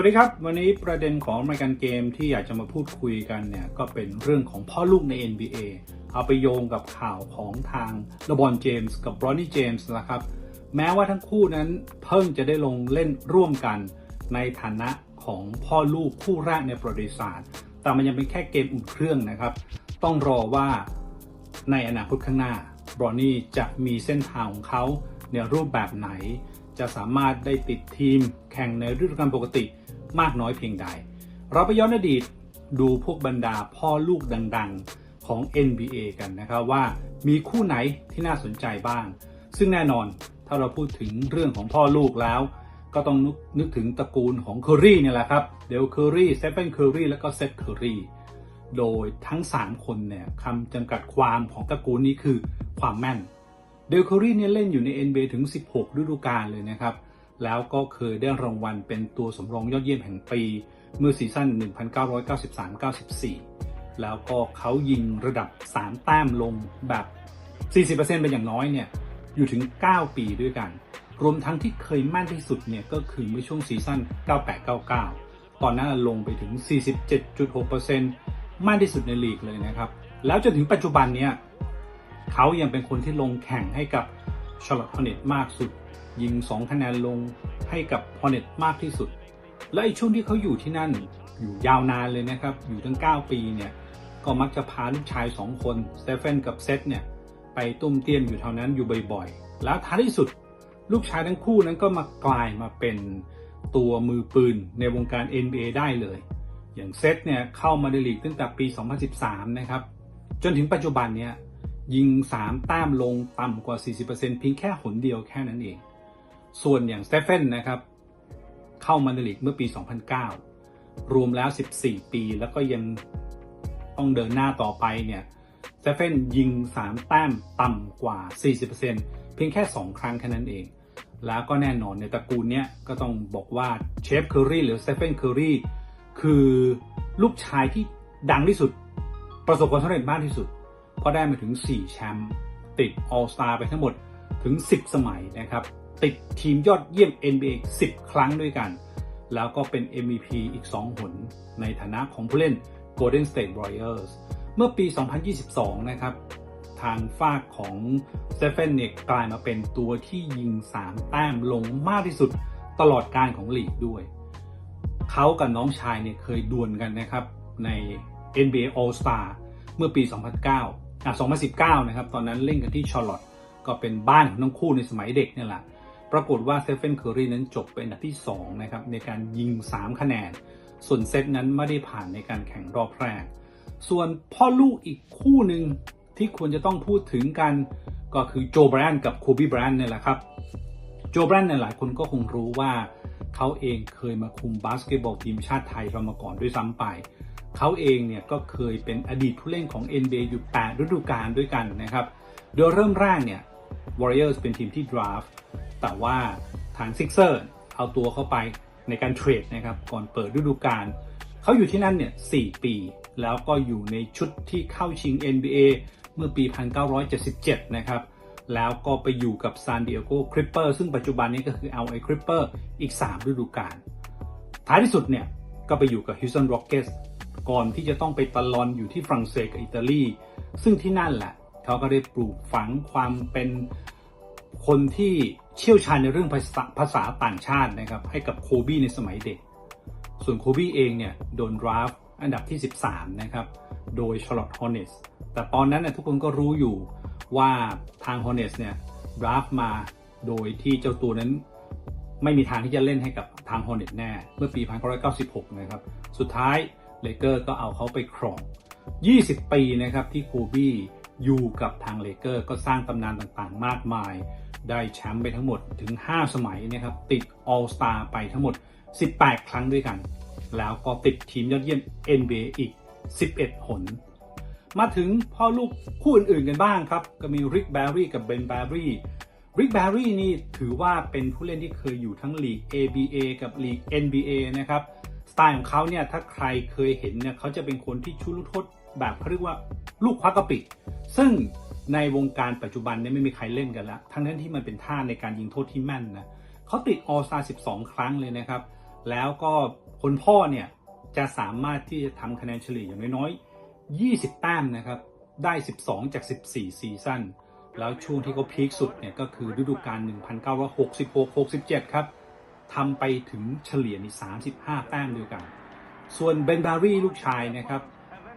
วัสดีครับ วันนี้ประเด็นของรายการเกมที่อยากจะมาพูดคุยกันเนี่ยก็เป็นเรื่องของพ่อลูกใน NBA เอาไปโยงกับข่าวของทางลบอนเจมส์กับบรอนนี่เจมส์นะครับ แม้ว่าทั้งคู่นั้นเพิ่งจะได้ลงเล่นร่วมกันในฐานะของพ่อลูกคู่แรกในประวัติศาสตร์ แต่มันยังเป็นแค่เกมอุ่นเครื่องนะครับ ต้องรอว่าในอนาคตข้างหน้าบรอนนี่จะมีเส้นทางของเขาในรูปแบบไหน จะสามารถได้ติดทีมแข่งในฤดูกาลปกติ มากน้อยเพียงใด เราไปย้อนอดีตดูพวกบรรดาพ่อลูกดังๆของ NBA กันนะครับว่ามีคู่ไหนที่น่าสนใจบ้าง ซึ่งแน่นอนถ้าเราพูดถึงเรื่องของพ่อลูกแล้ว ก็ต้องนึกถึงตระกูลของเคอรี่เนี่ยแหละครับเดลเคอรี่เซฟเฟนเคอรี่แล้วก็เซธเคอรี่โดยทั้ง 3 คนเนี่ยคำจำกัดความของตระกูลนี้คือความแม่นเดลเคอรี่เนี่ยเล่นอยู่ใน NBA ถึง 16 ฤดูกาลเลยนะครับ แล้วก็เคยได้รางวัลเป็นตัวสำรองยอดเยี่ยมแห่งปี เมื่อซีซั่น 1993-94 แล้วก็เขายิงระดับ 3 แต้มลงแบบ 40%เป็นอย่างน้อยเนี่ย อยู่ถึง 9 ปีด้วยกัน รวมทั้งที่เคยแม่นที่สุดเนี่ย ก็คือเมื่อช่วงซีซั่น 98-99 ตอนนั้นลงไปถึง 47.6%มากที่สุดในลีกเลยนะครับ แล้วจนถึงปัจจุบันเนี่ยเขายังเป็นคนที่ลงแข่งให้กับชาร์ลอต t อ n e t มากสุด ยิง 2 คะแนนลงให้กับ Hornet มากที่สุด และไอ้ช่วงที่เขาอยู่ที่นั่นอยู่ยาวนานเลยนะครับ อยู่ตั้ง 9 ปีเนี่ย ก็มักจะพาลูกชาย 2 คนสเตฟนกับเซตเนี่ย ไปตุ้มเตี้ยมอยู่แถวนั้นอยู่บ่อยๆ แล้วท้ายที่สุด ลูกชายทั้งคู่นั้นก็มากลายมาเป็นตัวมือปืนในวงการ NBA ได้เลย อย่างเซตเนี่ยเข้ามาในลีกตั้งแต่ปี 2013 นะครับ จนถึงปัจจุบันเนี่ยยิง 3 แต้มลงต่ำกว่า 40%เพียงแค่หนเดียวแค่นั้นเอง ส่วนอย่างสเตฟเฟนนะครับ เข้ามาในลีกเมื่อปี 2009 รวมแล้ว 14 ปี แล้วก็ยังต้องเดินหน้าต่อไปเนี่ยสเตฟเฟนยิง 3 แต้มต่ำกว่า 40%เพียงแค่ 2 ครั้งแค่นั้นเอง แล้วก็แน่นอนในตระกูลเนี้ยก็ต้องบอกว่าเชฟเคอรี่หรือสเตฟเฟนเคอรี่คือลูกชายที่ดังที่สุด ประสบความสำเร็จมากที่สุด เพราะได้มาถึง 4 แชมป์ติด All Star ไปทั้งหมดถึง 10 สมัยนะครับ ติดทีมยอดเยี่ยม NBA 10 ครั้งด้วยกัน แล้วก็เป็น MVP อีก 2 หน ในฐานะของผู้เล่น Golden State Warriors เมื่อปี 2022 นะครับ ทางฝากของเตฟ n นเนี่ยกลายมาเป็นตัวที่ยิง 3 แต้มลงมากที่สุดตลอดการของลีกด้วย เขากับน้องชายเนี่ยเคยดวลกันนะครับ ใน NBA All Star เมื่อปี 2009อะ2019 นะครับ ตอนนั้นเล่นกันที่ชาร์ลอตก็เป็นบ้านของทั้งคู่ในสมัยเด็กเนี่ยแหละ ปรากฏว่าเซฟเฟนเคอรีนั้นจบเป็นอันดับที่2นะครับในการยิง 3 คะแนน ส่วนเซตนั้นไม่ได้ผ่านในการแข่งรอบแรก ส่วนพ่อลูกอีกคู่หนึ่งที่ควรจะต้องพูดถึงกันก็คือโจแบรนด์กับโคบีแบรนด์เนี่ยแหละครับ โจแบรนด์เนี่ยหลายคนก็คงรู้ว่าเขาเองเคยมาคุมบาสเกตบอลทีมชาติไทยเรามาก่อนด้วยซ้ำไป เขาเองเนี่ยก็เคยเป็นอดีตผู้เล่นของ NBA อยู่ 8 ฤดูกาลด้วยกันนะครับ โดยเริ่มแรกเนี่ย Warriors เป็นทีมที่ draft แต่ว่าทาง Sixer เอาตัวเข้าไปในการเทรดนะครับ ก่อนเปิดฤดูกาลเขาอยู่ที่นั่นเนี่ย4ปี แล้วก็อยู่ในชุดที่เข้าชิง NBA เมื่อปี 1977 นะครับ แล้วก็ไปอยู่กับ San Diego Clippers ซึ่งปัจจุบันนี้ก็คือ LA Clippers อีก 3 ฤดูกาลท้ายที่สุดเนี่ย ก็ไปอยู่กับ Houston Rockets ก่อนที่จะต้องไปตะลอนอยู่ที่ฝรั่งเศสกับอิตาลี ซึ่งที่นั่นแหละ เขาก็ได้ปลูกฝังความเป็นคนที่ เชี่ยวชาญในเรื่องภาษาภาษาต่างชาตินะครับให้กับโคบี้ในสมัยเด็ก ส่วนโคบี้เองเนี่ยโดนดราฟอันดับที่ 13 นะครับ โดย Charlotte Hornets แต่ตอนนั้นเนี่ยทุกคนก็รู้อยู่ว่าทาง Hornets เนี่ยดราฟมาโดยที่เจ้าตัวนั้นไม่มีทางที่จะเล่นให้กับทาง Hornet แน่ เมื่อปี 1996 นะครับ สุดท้ายเลเกอร์ก็เอาเขาไปครอง 20 ปีนะครับที่โคบี้อยู่กับทางเลเกอร์ก็สร้างตำนานต่างๆ มากมาย ได้แชมป์ไปทั้งหมดถึง 5 สมัยนะครับ ติด All Star ไปทั้งหมด 18 ครั้งด้วยกัน แล้วก็ติดทีมยอดเยี่ยม NBA อีก 11 หน มาถึงพ่อลูกคู่อื่นๆกันบ้างครับ ก็มีริกแบร์รี่กับเบนแบร์รี่ริกแบร์รี่นี่ถือว่าเป็นผู้เล่นที่เคยอยู่ทั้งลีก ABA กับลีก NBA นะครับ สไตล์ของเขาเนี่ยถ้าใครเคยเห็นเนี่ยเขาจะเป็นคนที่ชุลูกโทษแบบเขาเรียกว่าลูกควักกระปิ ซึ่ง ในวงการปัจจุบันเนี่ยไม่มีใครเล่นกันแล้วทั้งนั้นที่มันเป็นท่าในการยิงโทษที่แม่นนะเขาติดออสตา12 ครั้งเลยนะครับ แล้วก็คนพ่อเนี่ยจะสามารถที่จะทำคะแนนเฉลี่ยอย่างน้อยๆ 20 แต้มนะครับ ได้ 12 จาก 14 ซีซั่น แล้วช่วงที่เขาพีคสุดเนี่ยก็คือฤดูกาล 1966-67 ครับทำไปถึงเฉลี่ยใน35 แต้มด้วยกัน ส่วนเบนบารีลูกชายนะครับ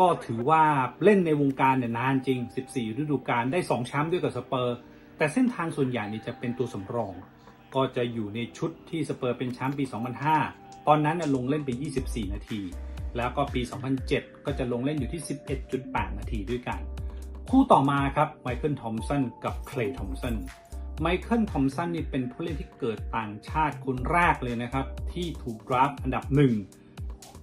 ก็ถือว่าเล่นในวงการเนี่ยนานจริง 14 ฤดูกาลได้ 2 แชมป์ด้วยกับสเปอร์ แต่เส้นทางส่วนใหญ่นี่จะเป็นตัวสำรอง ก็จะอยู่ในชุดที่สเปอร์เป็นแชมป์ปี 2005 ตอนนั้นลงเล่นไป 24 นาที แล้วก็ปี 2007 ก็จะลงเล่นอยู่ที่ 11.8 นาทีด้วยกัน คู่ต่อมาครับไมเคิลทอมสันกับเคลย์ทอมสันไมเคิลทอมสันนี่เป็นผู้เล่นที่เกิดต่างชาติคนแรกเลยนะครับ ที่ถูกดราฟต์อันดับหนึ่ง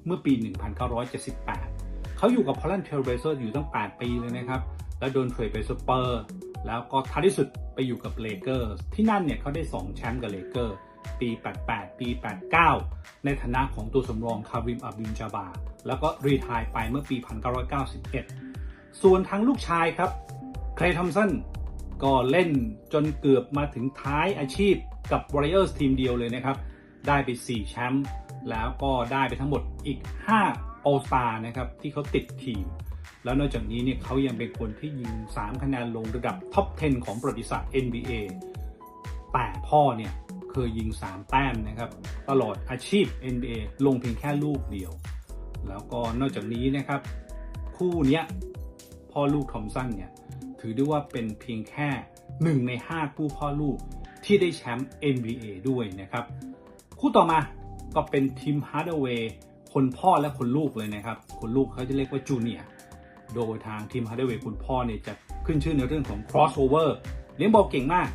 เมื่อปี 1978 เขาอยู่กับพอลแลนด์เทลเบเซอร์อยู่ตั้ง 8 ปีเลยนะครับ แล้วโดนเทรดไปสเปอร์ แล้วก็ท้ายที่สุดไปอยู่กับเลเกอร์ที่นั่นเนี่ยเขาได้ 2 แชมป์กับเลเกอร์ปี 88 ปี 89 ในฐานะของตัวสำรองคาริมอับดุลจาบา แล้วก็รีทายไปเมื่อปี 1991 ส่วนทั้งลูกชายครับเคลย์ทอมสันก็เล่นจนเกือบมาถึงท้ายอาชีพกับ Warriors ทีมเดียวเลยนะครับ ได้ไป 4 แชมป์แล้วก็ได้ไปทั้งหมดอีก 5 All Star นะครับที่เขาติดทีม แล้วนอกจากนี้เนี่ยเขายังเป็นคนที่ยิง 3 คะแนนลงระดับท็อป 10 ของประวัติศาสตร์ NBA แต่พ่อเนี่ยเคยยิง 3 แต้มนะครับ ตลอดอาชีพ NBA ลงเพียงแค่ลูกเดียว แล้วก็นอกจากนี้นะครับ คู่เนี้ยพ่อลูกทอมสันเนี่ยถือได้ว่าเป็นเพียงแค่หนึ่งใน 5 คู่พ่อลูกที่ได้แชมป์ NBA ด้วยนะครับ คู่ต่อมาก็เป็นทีมฮาร์ดเวย์ คนพ่อและคนลูกเลยนะครับ คนลูกเขาจะเรียกว่าจูเนียร์โดยทางทีมฮาร์ดเวย์คุณพ่อเนี่ยจะขึ้นชื่อในเรื่องของ crossover เลี้ยงบอลเก่งมาก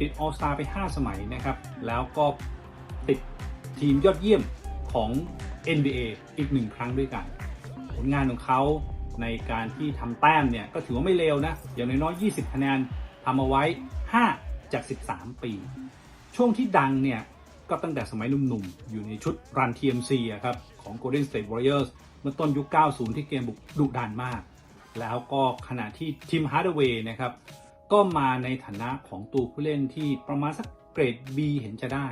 ติด All Star ไป 5 สมัยนะครับ แล้วก็ติดทีมยอดเยี่ยมของ NBA อีกหนึ่งครั้งด้วยกัน ผลงานของเขาในการที่ทำแต้มเนี่ย ก็ถือว่าไม่เลวนะ อย่างน้อยๆ20 คะแนนทำเอาไว้ 5 จาก 13 ปี ช่วงที่ดังเนี่ย ก็ตั้งแต่สมัยหนุ่มๆ อยู่ในชุดรัน TMC อะครับของ Golden State Warriors เมื่อต้นยุค 90 ที่เกมบุกดุดันมาก แล้วก็ขณะที่ทีมฮาร์ดเวย์นะครับ ก็มาในฐานะของตัวผู้เล่นที่ประมาณสักเกรด B เห็นจะได้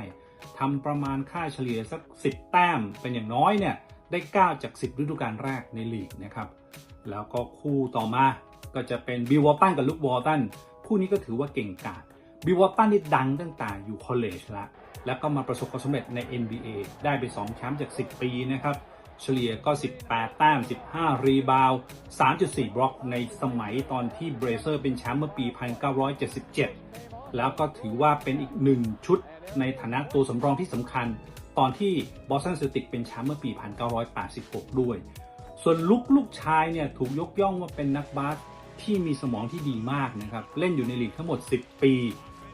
ทำประมาณค่าเฉลี่ยสัก 10 แต้ม เป็นอย่างน้อยเนี่ย ได้ 9 จาก 10 ฤดูกาลแรกในลีกนะครับ แล้วก็คู่ต่อมาก็จะเป็นบิลวอลตันกับลุควอลตันคู่นี้ก็ถือว่าเก่งกาจ บิวอลตันนี่ดังตั้งแต่อยู่คอลเลจละแล้วก็มาประสบความสำเร็จใน NBA ได้ไป 2 แชมป์จาก 10 ปีนะครับ เฉลี่ยก็ 18 แต้ม 15 รีบาวด์3.4 บล็อกในสมัยตอนที่เบรเซอร์เป็นแชมป์เมื่อปี 1977 แล้วก็ถือว่าเป็นอีกหนึ่งชุดในฐานะตัวสำรองที่สำคัญ ตอนที่บอสตันเซลติกเป็นแชมป์เมื่อปี 1986 ด้วย ส่วนลุกลูกชายเนี่ยถูกยกย่องว่าเป็นนักบาส ที่มีสมองที่ดีมากนะครับ เล่นอยู่ในลีกทั้งหมด 10 ปี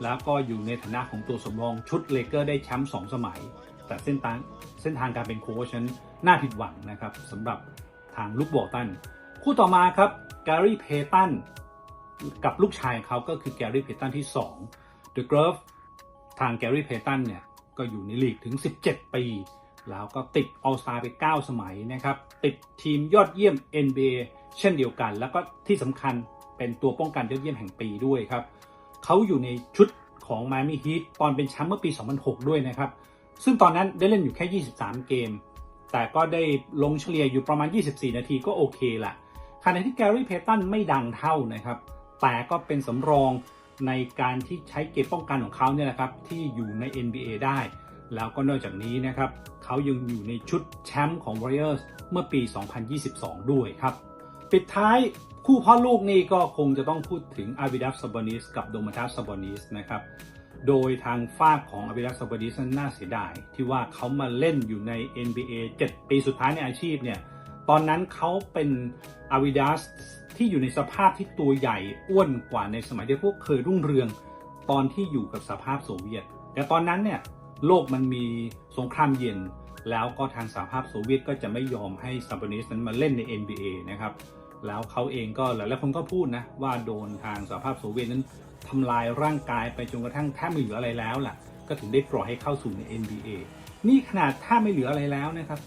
แล้วก็อยู่ในฐานะของตัวสำรองชุดเลเกอร์ได้แชมป์2สมัย แต่เส้นทางเส้นทางการเป็นโค้ชนั้นน่าผิดหวังนะครับสำหรับทางลุกบอตัน คู่ต่อมาครับแกรี่เพตันกับลูกชายของเขาก็คือแกรี่เพตันที่2 The Grove ทางแกรี่เพตันเนี่ยก็อยู่ในลีกถึง 17 ปี แล้วก็ติด All Star ไป 9 สมัยนะครับ ติดทีมยอดเยี่ยม NBA เช่นเดียวกัน แล้วก็ที่สำคัญเป็นตัวป้องกันยอดเยี่ยมแห่งปีด้วยครับเขาอยู่ในชุดของ Miami Heat ตอนเป็นแชมป์เมื่อปี 2006 ด้วยนะครับ ซึ่งตอนนั้นได้เล่นอยู่แค่ 23 เกม แต่ก็ได้ลงเฉลี่ยอยู่ประมาณ 24 นาทีก็โอเคแหละขณะที่แกรี่เพตันไม่ดังเท่านะครับ แต่ก็เป็นสำรองในการที่ใช้เกมป้องกันของเขาเนี่ยนะครับที่อยู่ใน NBA ได้ แล้วก็นอกจากนี้นะครับ เขายังอยู่ในชุดแชมป์ของ Warriors เมื่อปี 2022 ด้วยครับ ปิดท้ายคู่พ่อลูกนี่ก็คงจะต้องพูดถึงอาวิดัสซาบอนิสกับโดมาทัสซาบอนิสนะครับ โดยทางฝากของอาวิดัสซาบอนิสน่าเสียดาย ที่ว่าเขามาเล่นอยู่ใน NBA 7 ปีสุดท้ายในอาชีพเนี่ย ตอนนั้นเขาเป็นอาวิดัสที่อยู่ในสภาพที่ตัวใหญ่อ้วนกว่าในสมัยที่พวกเคยรุ่งเรือง ตอนที่อยู่กับสภาพโซเวียต แต่ตอนนั้นเนี่ย โลกมันมีสงครามเย็น แล้วก็ทางสหภาพโซเวียตก็จะไม่ยอมให้ซาบอนิสนั้นมาเล่นใน NBA นะครับแล้วเขาเองก็หลายๆคนก็พูดนะว่าโดนทางสหภาพโซเวียตนั้นทำลายร่างกายไปจนกระทั่งแทบไม่เหลืออะไรแล้วล่ะ ก็ถึงได้ปล่อยให้เข้าสู่ใน NBA นี่ขนาดแทบไม่เหลืออะไรแล้วนะครับ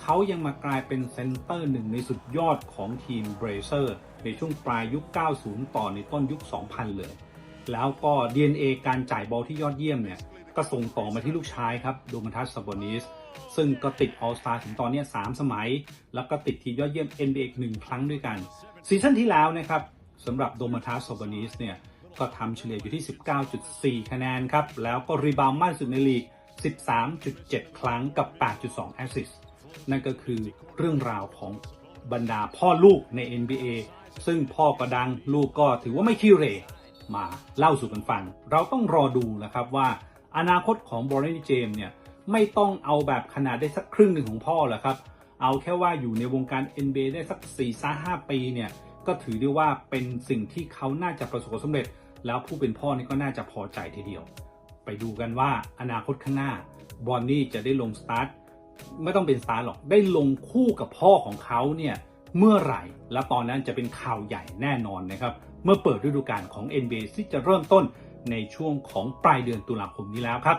เขายังมากลายเป็นเซนเตอร์หนึ่งในสุดยอดของทีมเบรเซอร์ในช่วงปลายยุค 90 ต่อในต้นยุค 2000 เลย แล้วก็ DNA การจ่ายบอลที่ยอดเยี่ยมเนี่ย ก็ส่งต่อมาที่ลูกชายครับโดมันทัสซาบอนิสซึ่งก็ติด All Star ถึงตอนนี้ 3 สมัย แล้วก็ติดทีมยอดเยี่ยม NBA อีกหนึ่งครั้งด้วยกัน ซีซั่นที่แล้วนะครับสำหรับโดมาทาสโซบานิสเนี่ยก็ทำเฉลี่ยอยู่ที่ 19.4 คะแนนครับ แล้วก็รีบาวด์มากสุดในลีก 13.7 ครั้งกับ 8.2 แอสซิสนั่นก็คือเรื่องราวของบรรดาพ่อลูกใน NBA ซึ่งพ่อก็ดังลูกก็ถือว่าไม่ขี้เรมาเล่าสู่กันฟัง เราต้องรอดูนะครับว่า อนาคตของบรอนนี่เจมส์เนี่ยไม่ต้องเอาแบบขนาดได้สักครึ่งหนึ่งของพ่อแหละครับ เอาแค่ว่าอยู่ในวงการ NBA ได้สัก4 5 5ปีเนี่ยก็ถือได้ว่าเป็นสิ่งที่เขาน่าจะประสบความสำเร็จ แล้วผู้เป็นพ่อนี่ก็น่าจะพอใจทีเดียว ไปดูกันว่าอนาคตข้างหน้าบอนนี่จะได้ลงสตาร์ทไม่ต้องเป็นสตาร์ทหรอกได้ลงคู่กับพ่อของเขาเนี่ยเมื่อไหร่ และตอนนั้นจะเป็นข่าวใหญ่แน่นอนนะครับ เมื่อเปิดฤดูกาลของ NBA ที่จะเริ่มต้น ในช่วงของปลายเดือนตุลาคมนี้แล้วครับ